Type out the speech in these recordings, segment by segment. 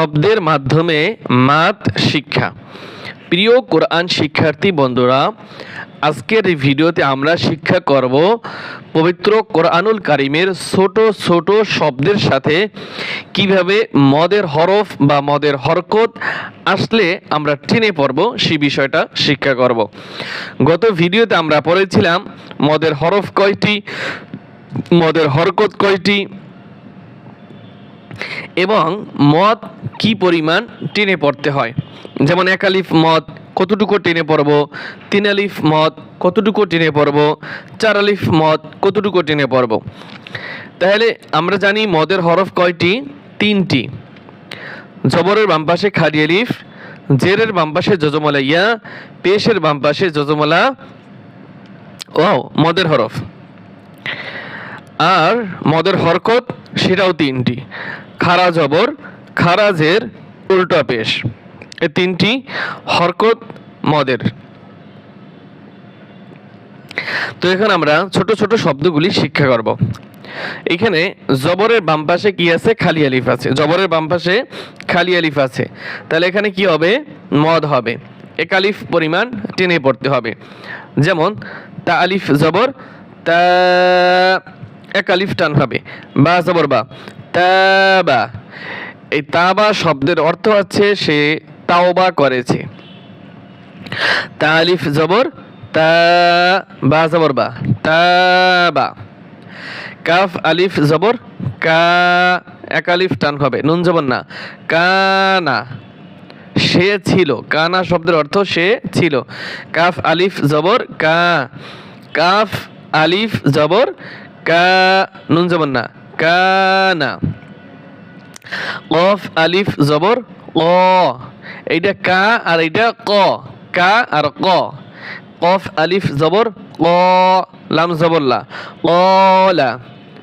শব্দের মাধ্যমে মাত শিক্ষা। প্রিয় কোরআন শিক্ষার্থী বন্ধুরা, আজকের এই ভিডিওতে আমরা শিক্ষা করব পবিত্র কোরআনুল কারিমের ছোট ছোট শব্দের সাথে কীভাবে মদের হরফ বা মদের হরকত আসলে আমরা টেনে পড়ব, সেই বিষয়টা শিক্ষা করব। গত ভিডিওতে আমরা পড়েছিলাম মদের হরফ কয়টি, মদের হরকত কয়টি এবং মদ কি পরিমাণ টেনে পড়তে হয়? যেমন এক আলিফ মদ, কতটুকু টেনে পড়ব? তিন আলিফ মদ, কতটুকু টেনে পড়ব? চার আলিফ মদ, কতটুকু টেনে পড়ব? তাহলে আমরা জানি মদের হরফ কয়টি? তিনটি। জবরের বাম পাশে খালি আলিফ, জেরের বাম পাশে যজমলা ইয়া, পেশের বাম পাশে যজমলা ও মদের হরফ। আর মদের হরকত সেটাও তিনটি। খারা জবর খারাজের উল্টা পেশ। এ তিনটি হরকত মদের। তো এখন আমরা ছোট ছোট শব্দগুলি শিক্ষা করব। এখানে জবরের বাম পাশে কি আছে? খালি আলিফ আছে। জবরের বাম পাশে খালি আলিফ আছে। তাহলে এখানে কি হবে? মদ হবে। এক আলিফ পরিমাণ টেনে পড়তে হবে। যেমন, তা আলিফ জবর, তা এক আলিফ টান হবে বা জবর বা। তাবা। এই তাবা শব্দের অর্থ হচ্ছে সে তাওবা করেছে। তা আলিফ জবর, তা বা জবর বা। তাবা। কাফ আলিফ জবর, কা এক আলিফ টান হবে। নুন জবর না। কানা। সে ছিল। কানা শব্দের অর্থ সে ছিল। কাফ আলিফ জবর, কা। কাফ আলিফ জবর কা, নুন জবর না, কানা। কফ, আলিফ, জবর, ক। এইটা কা আর এইটা ক। কা আর ক। কফ, আলিফ, জবর, ক। লাম জবরলা কলা,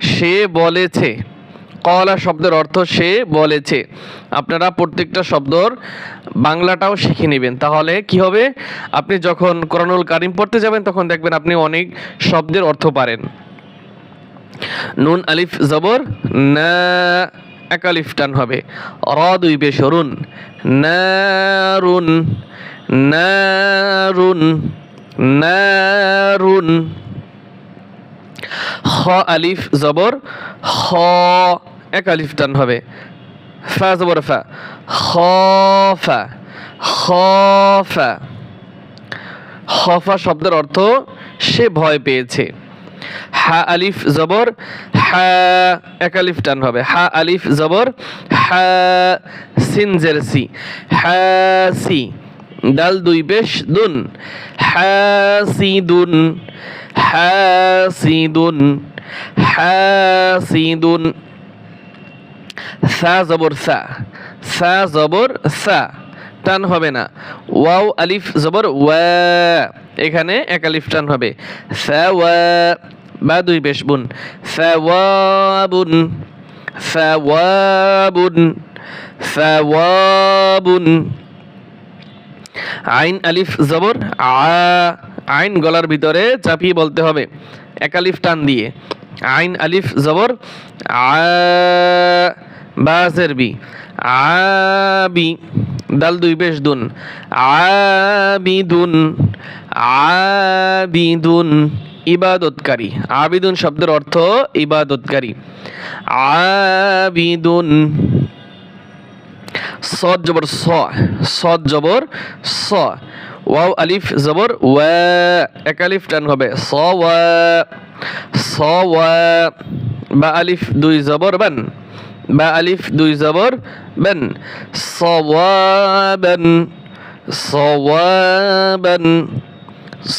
সে বলেছে। কলা শব্দের অর্থ সে বলেছে। আপনারা প্রত্যেকটা শব্দর বাংলাটাও শিখে নেবেন। তাহলে কি হবে? আপনি যখন করণুল কারিম পড়তে যাবেন, তখন দেখবেন আপনি অনেক শব্দের অর্থ পারেন। নুন, আলিফ, জবর, না, এক আলিফ টান হবে। র দুই বেশ রুন নারুন নারুন আলিফ, জবর খ এক আলিফ টান হবে। ফা, জবর, ফা। খফা খফা শব্দের অর্থ সে ভয় পেয়েছে। হা আলিফ জবর, হা, এক আলিফ টান হবে। হা আলিফ জবর, হা, সিন জের সি। হা, সি, ডাল দুই বেশ, দুন। হা, সি, দুন। হা, সি, দুন। হা, সি, দুন। সা জবর, সা। সা জবর, সা। টান হবে না। ওয়াও আলিফ জবর, ওয়া। এখানে এক আলিফ টান হবে। সা, ওয়া। বা দুই বেশ বুন। সাওয়াবুন সাওয়াবুন সাওয়াবুন। আইন আলিফ জবর, আ, আইন গলার ভিতরে চাপিয়ে বলতে হবে। এক আলিফ টান দিয়ে। আইন আলিফ জবর, আ বাসের বি। আবি দাল দুই বেশ দুন। আবিদুন আবিদুন ইবাদতকারী। আবিদুন শব্দের অর্থ ইবাদতকারী। আবিদুন। সদ জবর স। সদ জবর স। ওয়াও আলিফ জবর ওয়া। এক আলিফ টান হবে। স ওয়া। স ওয়া। বা আলিফ দুই জবর বান। বা আলিফ দুই জবর বান। সওয়াবান সওয়াবান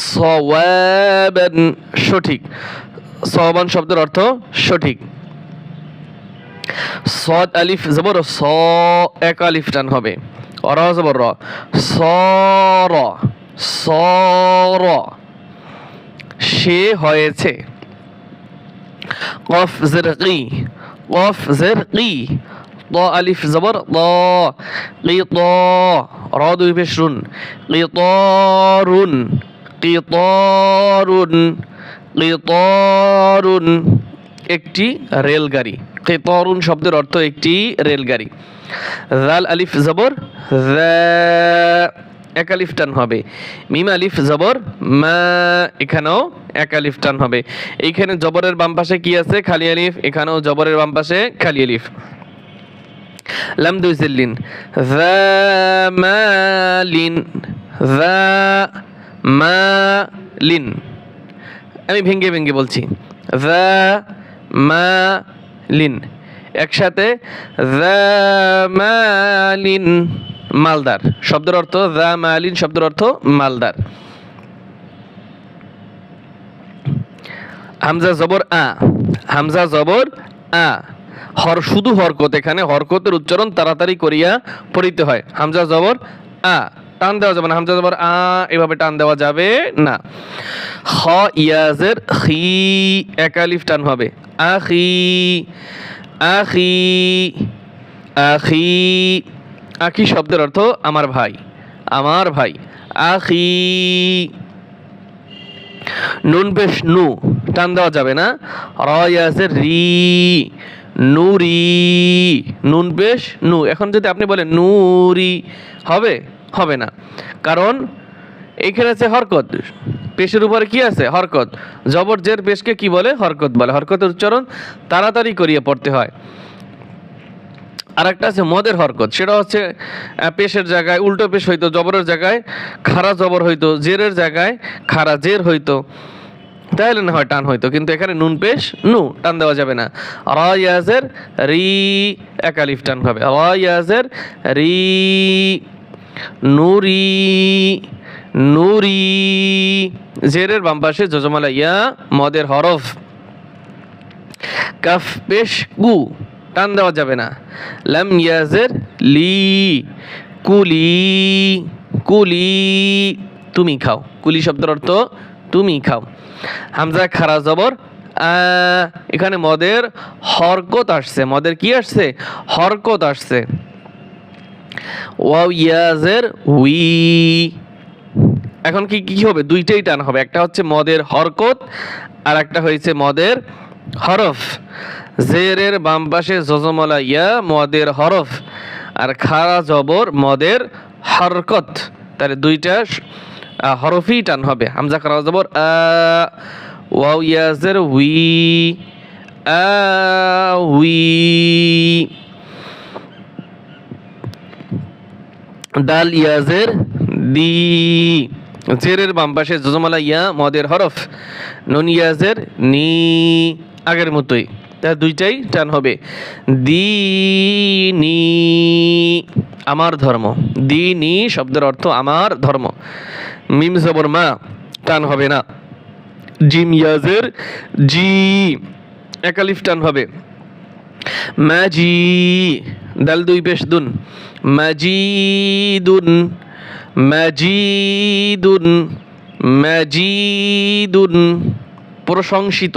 সওয়াবান সঠিক সওয়াবান শব্দের অর্থ সঠিক সদ আলিফ জবর স এক আলিফ টান হবে অর জবর র সর সর সে হয়েছে কফ জের কি কফ জের কি ط ألف زبر ط قطا را দুই পেশ রুন قطار কিতরুন কিতরুন একটি রেলগাড়ি। কিতরুন শব্দের অর্থ একটি রেলগাড়ি। জাল আলিফ জবর এক আলিফ টান হবে। মিম আলিফ জবর মা এখানেও এক আলিফ টান হবে। এইখানে জবরের বাম পাশে কি আছে? খালি আলিফ। এখানেও জবরের বাম পাশে খালি আলিফ। লাম দুই জিল্লিন। মালিন। আমি ভেঙ্গে ভেঙ্গে বলছি। মালিন একসাথে মালিন মালদার। শব্দের অর্থ মালিন শব্দের অর্থ মালদার। হামজা জবর আ। হামজা জবর আ। হর শুধু হরকত, এখানে হরকতের উচ্চারণ তাড়াতাড়ি করিয়া পড়িতে হয়। হামজা জবর আ। টান দেওয়া যাবে না। হামজা জবর আ, এভাবে টান দেওয়া যাবে না। হ, ইয়াজের খি একালিফ টান হবে। আখি আখি আখি। আখি শব্দের অর্থ আমার ভাই আমার ভাই। আখি। নুন পেশ নু, টান দেওয়া যাবে না। রয় আছে রি নুরি নুন পেশ নু। এখন যদি আপনি বলেন নুরি হবে? হবে না। কারণ এইখানে আছে হরকত। পেশের উপরে কি আছে? হরকত। জবর জের পেশকে কি বলে? হরকত বলে। হরকতের উচ্চারণ তাড়াতাড়ি করিয়ে পড়তে হয়। আর একটা আছে মদের হরকত। সেটা হচ্ছে পেশের জায়গায় উল্টো পেশ হইতো, জবরের জায়গায় খাড়া জবর হইতো, জেরের জায়গায় খাড়া জের হইতো। তাহলে না হয় টান হইতো, কিন্তু এখানে নুন পেশ, নু, টান দেওয়া যাবে না। রয়াজের রি একালিফ টান হবে। রয়াজের রি নুরি নুরি। জেরের বাম পাশে যজমালা ইয়া, মদের হরফ। কাফ পেশ কু টান দেওয়া যাবে না। লাম ইয়াজের লি, কুলি কুলি, তুমি খাও। কুলি শব্দের অর্থ তুমি খাও। হামজা, খারা জবর এখানে মদের হরকত আসছে। মদের কি আসছে? হরকত আসছে। ওয়াও ইয়াজের উই। এখন কি কি হবে? দুইটাই টান হবে। একটা হচ্ছে মদের হরকত, আর একটা হয়েছে মদের হরফ। জেরের বাম পাশে জজমলা ইয়া, মদের হরফ। আর খারা জবর মদের হরকত। তাহলে দুইটা হরফই টান হবে। হামজা খারা জবর, আ, ওয়াও ইয়াজের উই, আ, উই। দাল ইয়াজের দি, জেরের বাম পাশে জজমালা ইয়া, মদের হরফ, নুন ইয়াজের নি, আগের মতোই। তা দুইটাই টান হবে। দি, নি, আমার ধর্ম। দি, নি শব্দের অর্থ আমার ধর্ম। মিম জবর মা, টান হবে না। জিম ইয়াজের জি, একালিফ টান হবে। মাজি দাল দুই পেশ দুন। মাজিদুন মাজিদুন মাজিদুন, প্রশংসিত।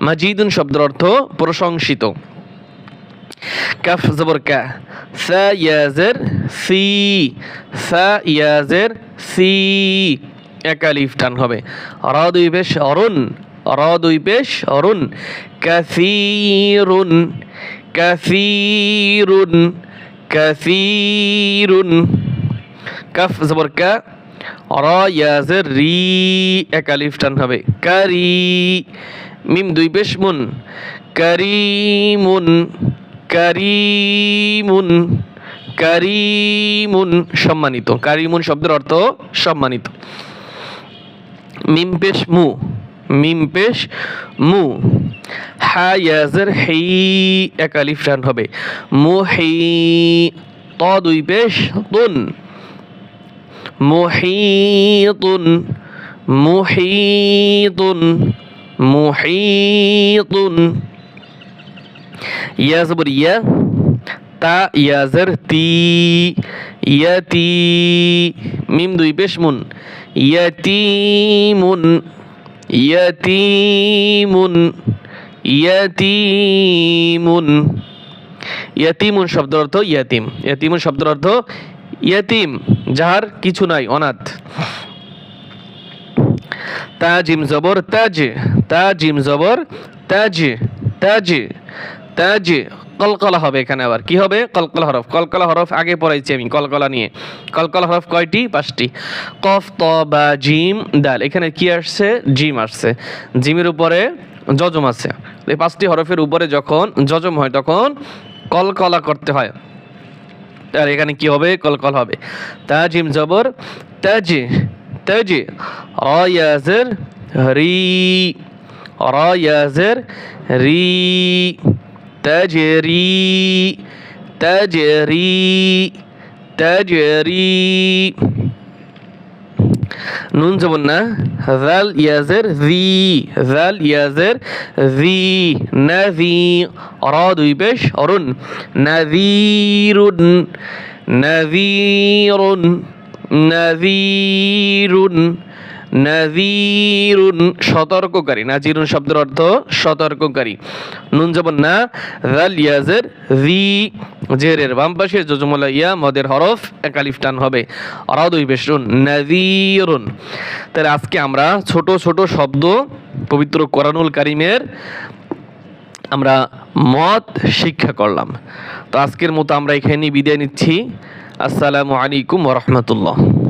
মাজিদুন শব্দের অর্থ প্রশংসিত। কাফ জবর কা। সা ইয়াজের সি। সা ইয়াজের সি। একালিফ টান হবে। র দুই পেশ অরুণ। র দুই পেশ অরুণ। কাসিরুন। কাসিরুন কাসিরুন কাফ জবর কা র ইয়াজের রি একালিফ টান হবে। কারি মিম দুই পেশ মুন কারিমুন কারিমুন কারিমুন সম্মানিত। কারিমুন শব্দের অর্থ সম্মানিত। মিম পেশ মু মিম পেশ, মু। হা ইয়াজের হেই একালিফ টান হবে। মু, হেই, ত দুই পেশ, তুন। মুহিতুন মুহিতুন মুহিতুন ইয়া, জবর, ইয়া। তা ইয়াজের তি। ইয়াতি মিম দুই পেশ, মুন। ইয়াতিমুন ইয়াতিমুন ইয়াতিমুন। ইয়াতিমুন শব্দ অর্থ ইয়াতিম। ইয়াতিমুন শব্দের অর্থ ইয়াতিম, যাহার কিছু নাই, অনাথ। তাজিম জবর তাজ, তাজিম জবর তাজ তাজ তাজ। কলকলা হবে এখানে আবার। কি হবে? কলকলা হরফ। কলকলা হরফ আগে পড়াইছি আমি, কলকলা নিয়ে। কলকলা হরফ কয়টি? পাঁচটি। কফ, ত, বা, জিম, দাল। এখানে কি আসছে? জিম আসছে। জিমের উপরে যজম আছে। এই পাঁচটি হরফের উপরে যখন যজম হয় তখন কলকলা করতে হয়। আর এখানে কি হবে? কলকল হবে। তা, জিম, জবর। তাজ তাজ র ইয়াজের রি। র ইয়াজের রি। তাজরি তাজরি তাজরি নুন জবর না জাল ইয়াজের জি জাল ইয়াজের জি নাজি র দুই পেশ অরুণ নাজিরুন নাজিরুন নাজিরুন নাজিরুন সতর্ককারী। নাজিরুন শব্দের অর্থ সতর্ককারী। নুন জবর না জাল ইয়াজের, জি, জেরের বাম পাশে জজমলা ইয়া, মদের হরফ একালিফ টান হবে। অরাদ দুই বেশরুন নাজিরুন তাহলে আজকে আমরা ছোট ছোট শব্দ পবিত্র কোরআনুল কারিমের আমরা মত শিক্ষা করলাম। তো আজকের মতো আমরা এখানে বিদায় নিচ্ছি। আসসালামু আলাইকুম রহমতুল্লাহ।